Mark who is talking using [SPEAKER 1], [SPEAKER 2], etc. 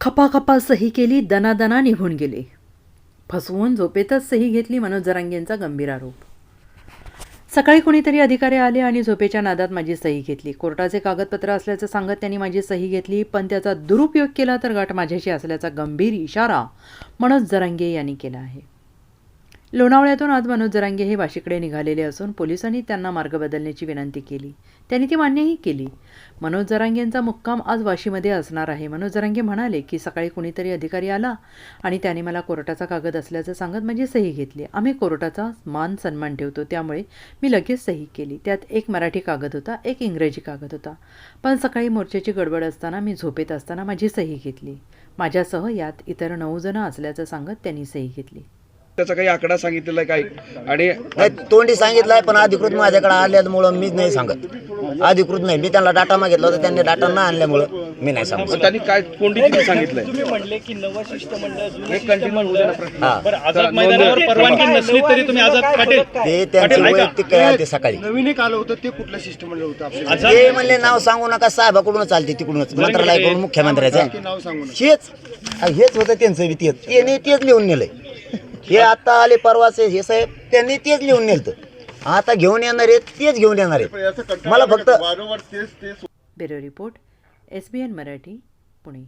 [SPEAKER 1] खपाखपा सही केली दनादना निघून गेले. फसवून झोपेतच सही घेतली मनोज जरांगेंचा गंभीर आरोप. सकाळी कोणीतरी अधिकारी आले आणि झोपेच्या नादात माझी सही घेतली. कोर्टाचे कागदपत्र असल्याचं सांगत त्यांनी माझी सही घेतली पण त्याचा दुरुपयोग केला तर गाठ माझ्याशी असल्याचा गंभीर इशारा मनोज जरांगे यांनी केला आहे. लोणावळ्यातून आज मनोज जरांगे हे वाशीकडे निघालेले असून पोलिसांनी त्यांना मार्ग बदलण्याची विनंती केली. त्यांनी ती मान्यही केली. मनोज जरांगेंचा मुक्काम आज वाशीमध्ये असणार आहे. मनोज जरांगे म्हणाले की सकाळी कुणीतरी अधिकारी आला आणि त्याने मला कोर्टाचा कागद असल्याचं सांगत माझी सही घेतली. आम्ही कोर्टाचा मान सन्मान ठेवतो. त्यामुळे मी लगेच सही केली. त्यात एक मराठी कागद होता एक इंग्रजी कागद होता. पण सकाळी मोर्चाची गडबड असताना मी झोपेत असताना माझी सही घेतली. माझ्यासह यात इतर नऊ जणं असल्याचं सांगत त्यांनी सही घेतली.
[SPEAKER 2] त्याचा काही आकडा सांगितलेला आहे काय आणि
[SPEAKER 3] नाही तोंडी सांगितलंय पण अधिकृत माझ्याकडे आल्यामुळं मीच नाही सांगत. अधिकृत नाही. मी त्यांना डाटा मागितला होता त्यांनी डाटा न आणल्यामुळं मी नाही सांगत.
[SPEAKER 2] पण त्यांनी काय कोणती किती सांगितलंय?
[SPEAKER 4] तुम्ही म्हणले की नवं शिष्टमंडळ
[SPEAKER 2] एक कंटिन्यू होऊ दे ना प्रश्न.
[SPEAKER 3] हा.
[SPEAKER 4] बरं आझाद मैदानावर परवानगी नसली तरी तुम्ही आझाद पाटील.
[SPEAKER 3] ते त्यांचे वैयक्तिक काय आहे ते सकाळी.
[SPEAKER 5] नवीन एक आलं होतं ते कुठलं शिष्टमंडळ होतं आपलं?
[SPEAKER 4] आझाद
[SPEAKER 3] ते म्हणले नाव सांगू नका साहेबाकडूनच चालते तिकडूनच. मंत्रालयाकडून मुख्यमंत्र्याचं.
[SPEAKER 5] नाव सांगू नका.
[SPEAKER 3] हेच. हेच होतं त्यांचं बी तेच. त्यांनी तेच लिहून नेलंय. हे आता आले परवाचे हे साहेब त्यांनी तेच लिहून नेलतं. आता घेऊन येणार आहेत तेच घेऊन येणार आहेत. मला फक्त
[SPEAKER 1] bureau report S B N Marathi Pune.